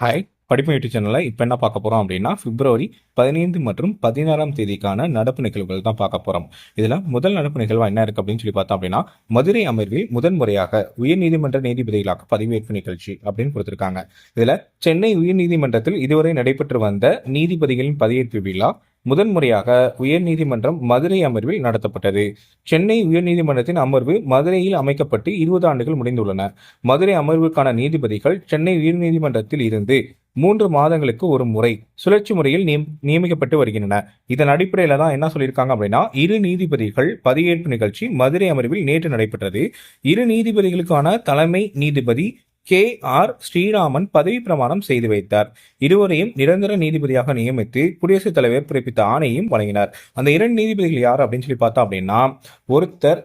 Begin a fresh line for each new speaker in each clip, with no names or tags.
Hi படிப்பு YouTube சேனலில் இப்போ என்ன பார்க்க போகிறோம் அப்படின்னா பிப்ரவரி பதினைந்து மற்றும் பதினாறாம் தேதிக்கான நடப்பு நிகழ்வுகள் தான் பார்க்க போகிறோம் இதில் முதல் நடப்பு நிகழ்வு என்ன இருக்குது அப்படின்னு சொல்லி பார்த்தோம் அப்படின்னா மதுரை அமர்வில் முதன்முறையாக உயர்நீதிமன்ற நீதிபதிகளாக பதவியேற்பு நிகழ்ச்சி அப்படின்னு கொடுத்துருக்காங்க. இதில் சென்னை உயர்நீதிமன்றத்தில் இதுவரை நடைபெற்று வந்த நீதிபதிகளின் பதவியேற்பு விழா முதன்முறையாக உயர்நீதிமன்றம் மதுரை அமர்வில் நடத்தப்பட்டது. சென்னை உயர்நீதிமன்றத்தின் அமர்வு மதுரையில் அமைக்கப்பட்டு இருபது ஆண்டுகள் முடிந்துள்ளன. மதுரை அமர்வுக்கான நீதிபதிகள் சென்னை உயர்நீதிமன்றத்தில் இருந்து மூன்று மாதங்களுக்கு ஒரு முறை சுழற்சி முறையில் நியம்- நியமிக்கப்பட்டு வருகின்றன. இதன் அடிப்படையில் தான் என்ன சொல்லியிருக்காங்க அப்படின்னா இரு நீதிபதிகள் பதவியேற்பு நிகழ்ச்சி மதுரை அமர்வில் நேற்று நடைபெற்றது. இரு நீதிபதிகளுக்கான தலைமை நீதிபதி கே ஆர் ஸ்ரீராமன் பதவி பிரமாணம் செய்து வைத்தார். இருவரையும் நிரந்தர நீதிபதியாக நியமித்து குடியரசுத் தலைவர் பிறப்பித்த ஆணையையும் வழங்கினார். அந்த இரண்டு நீதிபதிகள் யார் அப்படின்னு சொல்லி பார்த்தோம் அப்படின்னா ஒருத்தர்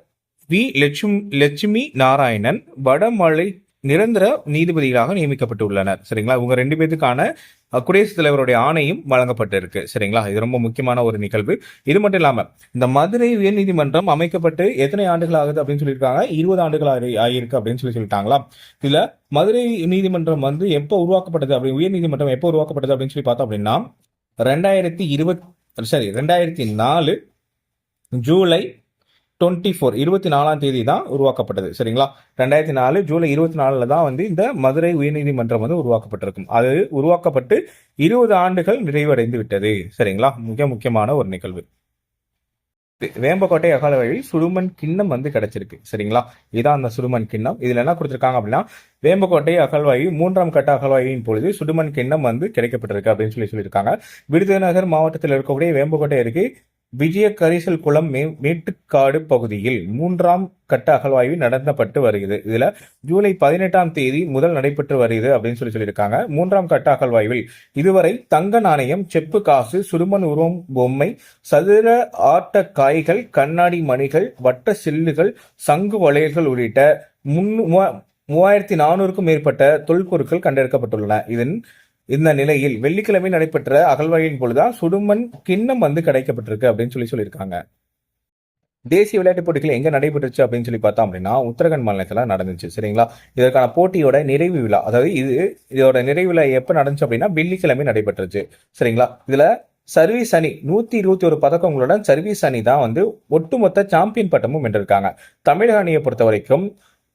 வி லட்சுமி லட்சுமி நாராயணன் வடமலை நிரந்தர நீதிபதிகளாக நியமிக்கப்பட்டுள்ளனர். சரிங்களா? இவங்க ரெண்டு பேத்துக்கான குடியரசுத் தலைவருடைய ஆணையும் வழங்கப்பட்டிருக்கு. சரிங்களா? இது ரொம்ப முக்கியமான ஒரு நிகழ்வு. இது மட்டும் இல்லாம இந்த மதுரை உயர்நீதிமன்றம் அமைக்கப்பட்டு எத்தனை ஆண்டுகள் ஆகுது அப்படின்னு சொல்லியிருக்காங்க? இருபது ஆண்டுகள் ஆகி- ஆகியிருக்கு அப்படின்னு சொல்லி சொல்லிட்டாங்களா? இதுல மதுரை நீதிமன்றம் வந்து எப்போ உருவாக்கப்பட்டது அப்படி உயர்நீதிமன்றம் எப்போ உருவாக்கப்பட்டது அப்படின்னு சொல்லி பார்த்தோம் அப்படின்னா ரெண்டாயிரத்தி இருபத் சரி ரெண்டாயிரத்தி நாலு ஜூலை டுவெண்ட்டி ஃபோர் இருபத்தி நாலாம் தேதி தான் உருவாக்கப்பட்டது. சரிங்களா? ரெண்டாயிரத்தி நாலு ஜூலை இருபத்தி நாலில் தான் வந்து இந்த மதுரை உயர்நீதிமன்றம் வந்து உருவாக்கப்பட்டிருக்கும். அது உருவாக்கப்பட்டு இருபது ஆண்டுகள் நிறைவடைந்து விட்டது. சரிங்களா? மிக முக்கியமான ஒரு நிகழ்வு. வேம்பக்கோட்டை அகால வழியில் சுடுமண் கிண்ணம் வந்து கிடைச்சிருக்கு. சரிங்களா? இதான் அந்த சுடுமண் கிண்ணம். இதுல என்ன கொடுத்திருக்காங்க அப்படின்னா வேம்பக்கோட்டை அகழ்வாயு மூன்றாம் கட்ட அகழ்வாயின் பொழுது சுடுமண் கிண்ணம் வந்து கிடைக்கப்பட்டிருக்கு அப்படின்னு சொல்லி சொல்லியிருக்காங்க. விருதுநகர் மாவட்டத்தில் இருக்கக்கூடிய வேம்பக்கோட்டை அருகே விஜய கரிசல் குளம் மே மேட்டுக்காடு பகுதியில் மூன்றாம் கட்ட அகழ்வாய்வு நடத்தப்பட்டு வருகிறது. இதுல ஜூலை பதினெட்டாம் தேதி முதல் நடைபெற்று வருகிறது அப்படின்னு சொல்லி சொல்லியிருக்காங்க. மூன்றாம் கட்ட அகழ்வாய்வில் இதுவரை தங்க நாணயம் செப்பு காசு சுடுமண் உருவம் பொம்மை சதுர ஆட்ட காய்கள் கண்ணாடி மணிகள் வட்ட சில்லுகள் சங்கு வளையல்கள் உள்ளிட்ட முன்னு- மூவாயிரத்தி நானூறுக்கும் மேற்பட்ட தொல்பொருட்கள் கண்டெடுக்கப்பட்டுள்ளன. இதன் இந்த நிலையில் வெள்ளிக்கிழமை நடைபெற்ற அகழ்வாயின் பொழுதுதான் சுடுமண் கிண்ணம் வந்து கிடைக்கப்பட்டிருக்கு அப்படின்னு சொல்லி சொல்லியிருக்காங்க. தேசிய விளையாட்டுப் போட்டிகள் எங்க நடைபெற்றுச்சு அப்படின்னு சொல்லி பார்த்தோம் அப்படின்னா உத்தரகாண்ட் மாநிலத்தில் நடந்துச்சு சரிங்களா? இதற்கான போட்டியோட நிறைவு விழா அதாவது இது இதோட நிறைவு விழா எப்போ நடந்துச்சு அப்படின்னா வெள்ளிக்கிழமை நடைபெற்றுச்சு சரிங்களா? இதுல சர்வீஸ் அணி நூத்தி இருபத்தி ஒரு பதக்கங்களுடன் சர்வீஸ் அணி தான் வந்து ஒட்டுமொத்த சாம்பியன் பட்டமும் வென்றிருக்காங்க. தமிழக அணியை பொறுத்த வரைக்கும்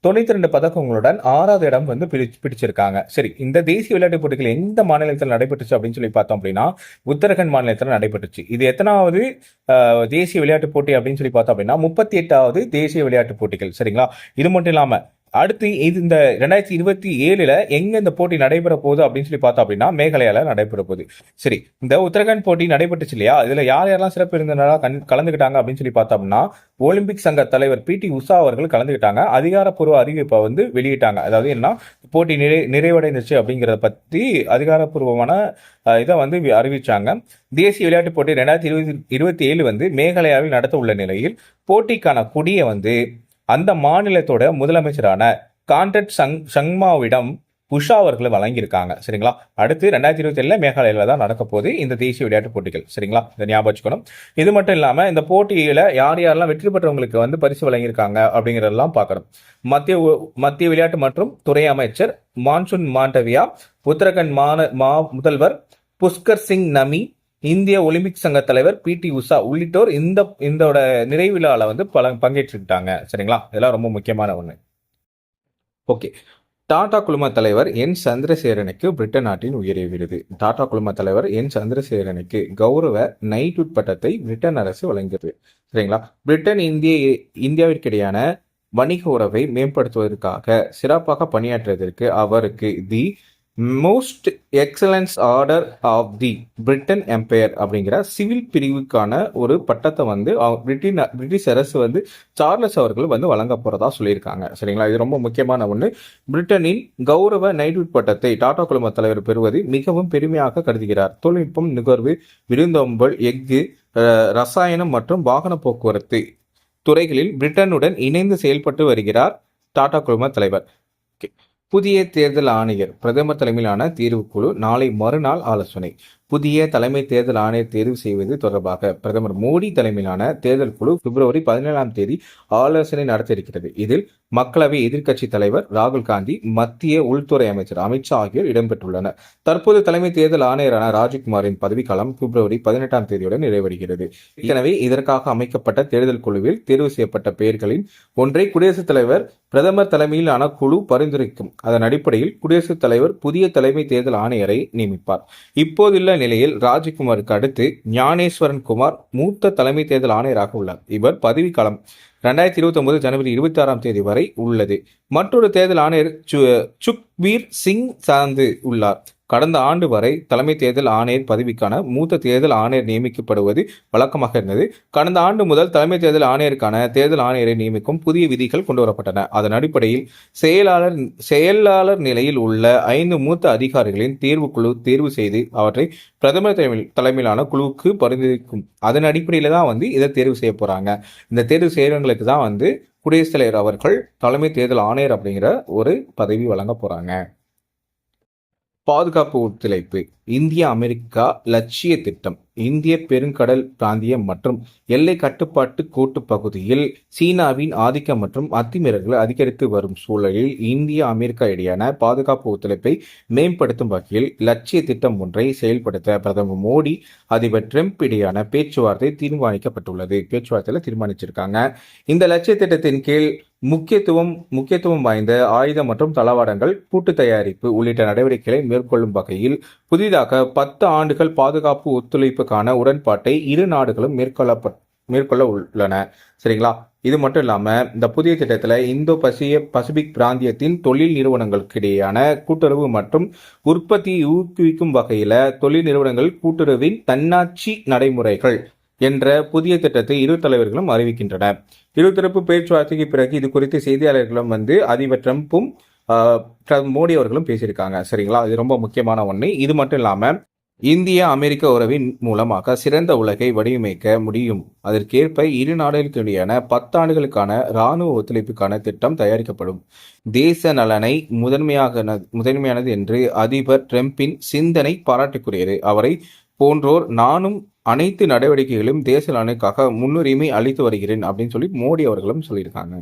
தொண்ணூத்தி ரெண்டு பதக்கங்களுடன் ஆறாவது இடம் வந்து பிடி பிடிச்சிருக்காங்க. சரி இந்த தேசிய விளையாட்டுப் போட்டிகள் எந்த மாநிலத்தில் நடைபெற்றுச்சு அப்படின்னு சொல்லி பார்த்தோம் அப்படின்னா உத்தரகண்ட் மாநிலத்தில் நடைபெற்றுச்சு. இது எத்தனாவது தேசிய விளையாட்டுப் போட்டி அப்படின்னு சொல்லி பார்த்தோம் அப்படின்னா முப்பத்தி எட்டாவது தேசிய விளையாட்டுப் போட்டிகள். சரிங்களா? இது மட்டும் இல்லாமல் அடுத்து இது இந்த ரெண்டாயிரத்தி இருபத்தி ஏழுல எங்க இந்த போட்டி நடைபெற போகுது அப்படின்னு சொல்லி பார்த்தோம் அப்படின்னா மேகாலயால நடைபெற போகுது. சரி இந்த உத்தரகாண்ட் போட்டி நடைபெற்றுச்சு இல்லையா? இதுல யார் யாரெல்லாம் சிறப்பு விருந்தினராக கண் கலந்துக்கிட்டாங்க அப்படின்னு சொல்லி பார்த்தோம்னா ஒலிம்பிக் சங்க தலைவர் பி டி உஷா அவர்கள் கலந்துக்கிட்டாங்க அதிகாரப்பூர்வ அறிவிப்பை வந்து வெளியிட்டாங்க. அதாவது என்ன போட்டி நிறை நிறைவடைந்துச்சு அப்படிங்கிறத பத்தி அதிகாரப்பூர்வமான இதை வந்து அறிவிச்சாங்க. தேசிய விளையாட்டுப் போட்டி ரெண்டாயிரத்தி இருபத்தி இருபத்தி ஏழு வந்து மேகாலயாவில் நடத்த உள்ள நிலையில் போட்டிக்கான கொடியை வந்து அந்த மாநிலத்தோட முதலமைச்சரான கான்ட்ரட் சங் சங்மாவிடம் உஷா அவர்களை வழங்கியிருக்காங்க. சரிங்களா? அடுத்து ரெண்டாயிரத்தி இருபத்தி ஏழுல மேகாலயாவில் தான் நடக்க போகுது இந்த தேசிய விளையாட்டுப் போட்டிகள். சரிங்களா? இதை ஞாபகம் வச்சுக்கணும். இது மட்டும் இல்லாமல் இந்த போட்டியில் யார் யாரெல்லாம் வெற்றி பெற்றவங்களுக்கு வந்து பரிசு வழங்கியிருக்காங்க அப்படிங்கிறதெல்லாம் பார்க்கணும். மத்திய உ- மத்திய விளையாட்டு மற்றும் துறை அமைச்சர் மான்சூன் மாண்டவியா உத்தரகண்ட் மாந மா முதல்வர் புஷ்கர் சிங் நமி இந்திய ஒலிம்பிக் சங்க தலைவர் பி டி உஷா உள்ளிட்டோர் இந்த இந்தோட நிறைவிழாவில் வந்து பல பங்கேற்றுக்கிட்டாங்க. சரிங்களா? இதெல்லாம் ரொம்ப முக்கியமான ஒன்று ஓகே. டாடா குழும தலைவர் என் சந்திரசேரனுக்கு பிரிட்டன் நாட்டின் உயரிய விருது டாடா குழும தலைவர் என் சந்திரசேரனுக்கு கௌரவ நைட்வுட் பட்டத்தை பிரிட்டன் அரசு வழங்கியது. சரிங்களா? பிரிட்டன் இந்திய இந்தியாவிற்கிடையான வணிக உறவை மேம்படுத்துவதற்காக சிறப்பாக பணியாற்றியதற்கு அவருக்கு the most excellence order of the Britain empire அப்படிங்கிற சிவில் பிரிவுக்கான ஒரு பட்டத்தை வந்து பிரிட்டின் பிரிட்டிஷ் அரசு வந்து சார்லஸ் அவர்கள் வந்து வழங்க போகிறதா சொல்லியிருக்காங்க. சரிங்களா? இது ரொம்ப முக்கியமான ஒன்று பிரிட்டனின் கௌரவ நைட்வுட் பட்டத்தை டாடா குழும தலைவர் பெறுவது மிகவும் பெருமையாக கருதுகிறார். தொழில்நுட்பம் நுகர்வு விருந்தோம்பல் எஃகு ரசாயனம் மற்றும் வாகன போக்குவரத்து துறைகளில் பிரிட்டனுடன் இணைந்து செயல்பட்டு வருகிறார் டாடா குழும தலைவர். புதிய தேர்தல் ஆணையர் பிரதமர் தலைமையிலான தீர்வுக்குழு நாளை மறுநாள் ஆலோசனை. புதிய தலைமை தேர்தல் ஆணையர் தேர்வு செய்வது தொடர்பாக பிரதமர் மோடி தலைமையிலான தேர்தல் குழு பிப்ரவரி பதினேழாம் தேதி ஆலோசனை நடத்த இருக்கிறது இதில் மக்களவை எதிர்க்கட்சி தலைவர் ராகுல் காந்தி மத்திய உள்துறை அமைச்சர் அமித்ஷா ஆகியோர் இடம்பெற்றுள்ளனர். தற்போது தலைமை தேர்தல் ஆணையரான ராஜ்குமாரின் பதவிக்காலம் பிப்ரவரி பதினெட்டாம் தேதியுடன் நிறைவடைகிறது. எனவே இதற்காக அமைக்கப்பட்ட தேர்தல் குழுவில் தேர்வு செய்யப்பட்ட பெயர்களின் ஒன்றை குடியரசுத் தலைவர் பிரதமர் தலைமையிலான குழு பரிந்துரைக்கும். அதன் அடிப்படையில் குடியரசுத் தலைவர் புதிய தலைமை தேர்தல் ஆணையரை நியமிப்பார். இப்போதுள்ள நிலையில் ராஜ்குமாருக்கு அடுத்து ஞானேஸ்வரன் குமார் மூத்த தலைமை தேர்தல் ஆணையராக உள்ளார். இவர் பதவிக்காலம் ரெண்டாயிரத்தி இருபத்தி ஒன்பது ஜனவரி இருபத்தி ஆறாம் தேதி வரை உள்ளது. மற்றொரு தேர்தல் ஆணையர் சு- சுக்பீர் சிங் சார்ந்து உள்ளார். கடந்த ஆண்டு வரை தலைமை தேர்தல் ஆணையர் பதவிக்கான மூத்த தேர்தல் ஆணையர் நியமிக்கப்படுவது வழக்கமாக இருந்தது. கடந்த ஆண்டு முதல் தலைமை தேர்தல் ஆணையருக்கான தேர்தல் ஆணையரை நியமிக்கும் புதிய விதிகள் கொண்டுவரப்பட்டன அதன் அடிப்படையில் செயலாளர் செயலாளர் நிலையில் உள்ள ஐந்து மூத்த அதிகாரிகளின் தேர்வு குழு தேர்வு செய்து அவற்றை பிரதமர் தலைமையிலான குழுவுக்கு பரிந்துரைக்கும். அதன் அடிப்படையில் தான் வந்து இதை தேர்வு செய்ய போறாங்க. இந்த தேர்வு செய்கிறவங்களுக்கு தான் வந்து குடியரசுத் தலைவர் அவர்கள் தலைமை தேர்தல் ஆணையர் அப்படிங்கிற ஒரு பதவி வழங்க போறாங்க. பாதுகாப்பு ஒத்துழைப்பு இந்தியா அமெரிக்கா லட்சிய திட்டம். இந்திய பெருங்கடல் பிராந்தியம் மற்றும் எல்லை கட்டுப்பாட்டு கோட்டு பகுதியில் சீனாவின் ஆதிக்கம் மற்றும் அத்துமீறல்கள் அதிகரித்து வரும் சூழலில் இந்தியா அமெரிக்கா இடையான பாதுகாப்பு ஒத்துழைப்பை மேம்படுத்தும் வகையில் லட்சிய திட்டம் ஒன்றை செயல்படுத்த பிரதமர் மோடி அதிபர் ட்ரம்ப் இடையான பேச்சுவார்த்தை தீர்மானிக்கப்பட்டுள்ளது. பேச்சுவார்த்தையில் தீர்மானிச்சிருக்காங்க. இந்த லட்சிய திட்டத்தின் கீழ் முக்கியத்துவம் முக்கியத்துவம் வாய்ந்த ஆயுத மற்றும் தளவாடங்கள் பூட்டு தயாரிப்பு உள்ளிட்ட நடவடிக்கைகளை மேற்கொள்ளும் வகையில் புதிதாக பத்து ஆண்டுகள் பாதுகாப்பு ஒத்துழைப்பு ஒத்துழைப்புக்கான உடன்பாட்டை இரு நாடுகளும் மேற்கொள்ள மேற்கொள்ள உள்ளன. சரிங்களா? இது மட்டும் இல்லாமல் இந்த புதிய திட்டத்தில் இந்தோ பசிய பசிபிக் பிராந்தியத்தின் தொழில் நிறுவனங்களுக்கு இடையேயான கூட்டுறவு மற்றும் உற்பத்தியை ஊக்குவிக்கும் வகையில தொழில் நிறுவனங்கள் கூட்டுறவின் தன்னாட்சி நடைமுறைகள் என்ற புதிய திட்டத்தை இரு தலைவர்களும் அறிவிக்கின்றனர் இருதரப்பு பேச்சுவார்த்தைக்கு பிறகு இது குறித்து செய்தியாளர்களும் வந்து அதிபர் ட்ரம்ப்பும் ஆஹ், மோடி அவர்களும் பேசியிருக்காங்க. சரிங்களா? இது ரொம்ப முக்கியமான ஒன்று இது மட்டும் இல்லாமல் இந்திய அமெரிக்க உறவின் மூலமாக சிறந்த உலகை வடிவமைக்க முடியும். அதற்கேற்ப இரு நாடுகளுக்கிடையான பத்தாண்டுகளுக்கான இராணுவ ஒத்துழைப்புக்கான திட்டம் தயாரிக்கப்படும். தேச நலனை முதன்மையாக முதன்மையானது என்று அதிபர் ட்ரம்பின் சிந்தனை பாராட்டுக்குரியது. அவரை போன்றோர் நானும் அனைத்து நடவடிக்கைகளும் தேச நலனுக்காக முன்னுரிமை அளித்து வருகிறேன் அப்படின்னு சொல்லி மோடி அவர்களும் சொல்லியிருக்காங்க.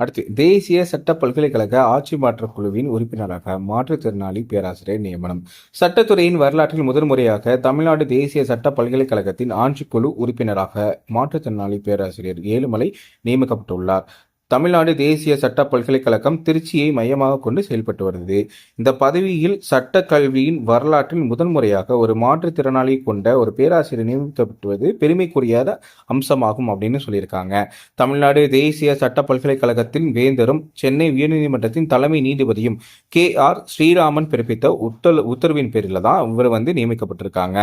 அடுத்து தேசிய சட்ட பல்கலைக்கழக ஆட்சி மாற்றக் குழுவின் உறுப்பினராக மாற்றுத்திறனாளி பேராசிரியர் நியமனம். சட்டத்துறையின் வரலாற்றில் முதன்முறையாக தமிழ்நாடு தேசிய சட்ட பல்கலைக்கழகத்தின் ஆட்சிக்குழு உறுப்பினராக மாற்றுத்திறனாளி பேராசிரியர் ஏழுமலை நியமிக்கப்பட்டுள்ளார். தமிழ்நாடு தேசிய சட்ட பல்கலைக்கழகம் திருச்சியை மையமாக கொண்டு செயல்பட்டு வருகிறது இந்த பதவியில் சட்ட கல்வியின் வரலாற்றில் முதன்முறையாக ஒரு மாற்றுத்திறனாளி கொண்ட ஒரு பேராசிரியர் நியமிக்கப்படுவது பெருமைக்குரியாத அம்சமாகும் அப்படின்னு சொல்லியிருக்காங்க. தமிழ்நாடு தேசிய சட்ட பல்கலைக்கழகத்தின் வேந்தரும் சென்னை உயர்நீதிமன்றத்தின் தலைமை நீதிபதியும் கே ஆர் ஸ்ரீராமன் பிறப்பித்த உத்தல் உத்தரவின் பேரில் தான் இவர் வந்து நியமிக்கப்பட்டிருக்காங்க.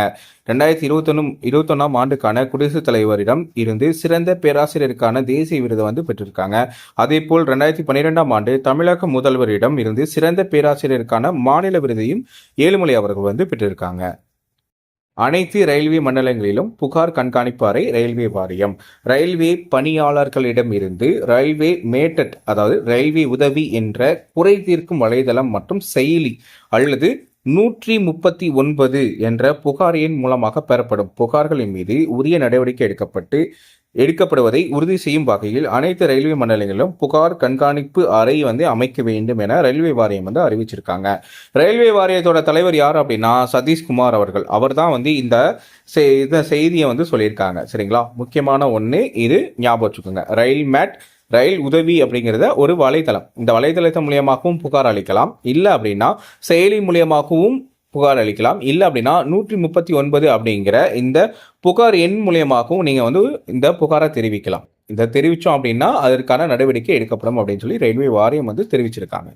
ரெண்டாயிரத்தி இருபத்தொன்னு இருபத்தொன்னாம் ஆண்டுக்கான குடியரசுத் தலைவரிடம் இருந்து சிறந்த பேராசிரியருக்கான தேசிய விருதை வந்து பெற்றிருக்காங்க. அதேபோல் ரெண்டாயிரத்தி பன்னிரெண்டாம் ஆண்டு தமிழக முதல்வரிடம் இருந்து சிறந்த பேராசிரியருக்கான மாநில விருதையும் ஏழுமலை அவர்கள் வந்து பெற்றிருக்காங்க. அனைத்து ரயில்வே மண்டலங்களிலும் புகார் கண்காணிப்பு அறை ரயில்வே வாரியம். ரயில்வே பணியாளர்களிடம் இருந்து ரயில்வே மேட்டட் அதாவது ரயில்வே உதவி என்ற குறை தீர்க்கும் வலைதளம் மற்றும் செயலி அல்லது நூற்றி முப்பத்தி ஒன்பது என்ற புகார் எண் மூலமாக பெறப்படும் புகார்களின் மீது உரிய நடவடிக்கை எடுக்கப்பட்டு எடுக்கப்படுவதை உறுதி செய்யும் வகையில் அனைத்து ரயில்வே மண்டலங்களிலும் புகார் கண்காணிப்பு அறை வந்து அமைக்க வேண்டும் என ரயில்வே வாரியம் வந்து அறிவிச்சிருக்காங்க. ரயில்வே வாரியத்தோட தலைவர் யார் அப்படின்னா சதீஷ்குமார் அவர்கள். அவர் தான் வந்து இந்த செ- இந்த செய்தியை வந்து சொல்லியிருக்காங்க. சரிங்களா? முக்கியமான ஒன்று இது ஞாபகம் வச்சுக்கோங்க. ரயில் மேட் ரயில் உதவி அப்படிங்கிறத ஒரு வலைத்தளம். இந்த வலைத்தளத்தின் மூலியமாகவும் புகார் அளிக்கலாம். இல்லை அப்படின்னா செயலி மூலியமாகவும் புகார் அளிக்கலாம். இல்லை அப்படின்னா நூற்றி முப்பத்தி ஒன்பது அப்படிங்கிற இந்த புகார் எண் மூலியமாகவும் நீங்கள் வந்து இந்த புகாரை தெரிவிக்கலாம். இதை தெரிவித்தோம் அப்படின்னா அதற்கான நடவடிக்கை எடுக்கப்படும் அப்படின்னு சொல்லி ரயில்வே வாரியம் வந்து தெரிவிச்சிருக்காங்க.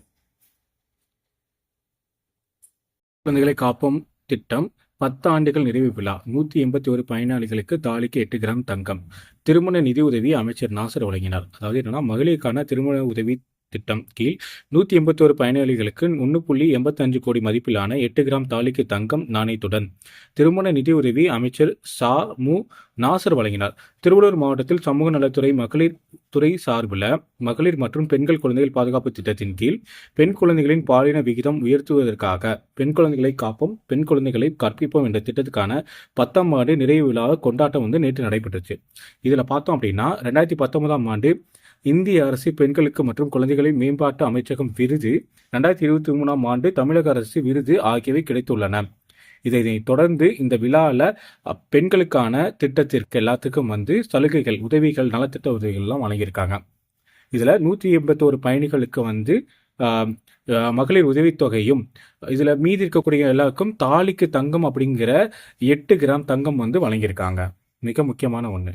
குழந்தைகளை காப்போம் திட்டம். பத்து ஆண்டுகள் நிறைவு விழா. நூற்றி எண்பத்தி ஒரு பயனாளிகளுக்கு தாலிக்கு எட்டு கிராம் தங்கம். திருமண நிதி உதவி அமைச்சர் நாசர் வழங்கினார். அதாவது என்னன்னா மகளிருக்கான திருமண உதவி திட்டம் கீழ் நூற்றி எண்பத்தோரு பயனாளிகளுக்கு ஒன்று புள்ளி எண்பத்தஞ்சு கோடி மதிப்பிலான எட்டு கிராம் தாலிக்கு தங்கம் நாணயத்துடன். திருமண நிதியுதவி அமைச்சர் சா. மு. நாசர் வழங்கினார். திருவள்ளூர் மாவட்டத்தில் சமூக நலத்துறை மகளிர் துறை சார்பில் மகளிர் மற்றும் பெண்கள் குழந்தைகள் பாதுகாப்பு திட்டத்தின் கீழ் பெண் குழந்தைகளின் பாலின விகிதம் உயர்த்துவதற்காக பெண் குழந்தைகளை காப்போம் பெண் குழந்தைகளை கற்பிப்போம் என்ற திட்டத்துக்கான பத்தாம் ஆண்டு நிறைவு விழா கொண்டாட்டம் வந்து நேற்று நடைபெற்றுச்சு. இதில் பார்த்தோம் அப்படின்னா ரெண்டாயிரத்தி பத்தொன்பதாம் ஆண்டு இந்திய அரசு பெண்களுக்கு மற்றும் குழந்தைகளின் மேம்பாட்டு அமைச்சகம் விருது ரெண்டாயிரத்தி இருபத்தி மூணாம் ஆண்டு தமிழக அரசு விருது ஆகியவை கிடைத்துள்ளன. இதை தொடர்ந்து இந்த விழாவில் பெண்களுக்கான திட்டத்திற்கு எல்லாத்துக்கும் வந்து சலுகைகள் உதவிகள் நலத்திட்ட உதவிகள்லாம் வழங்கியிருக்காங்க. இதில் நூற்றி எண்பத்தோரு பயணிகளுக்கு வந்து மகளிர் உதவித்தொகையும் இதில் மீதி இருக்கக்கூடிய எல்லாருக்கும் தாலிக்கு தங்கம் அப்படிங்கிற எட்டு கிராம் தங்கம் வந்து வழங்கியிருக்காங்க. மிக முக்கியமான ஒன்று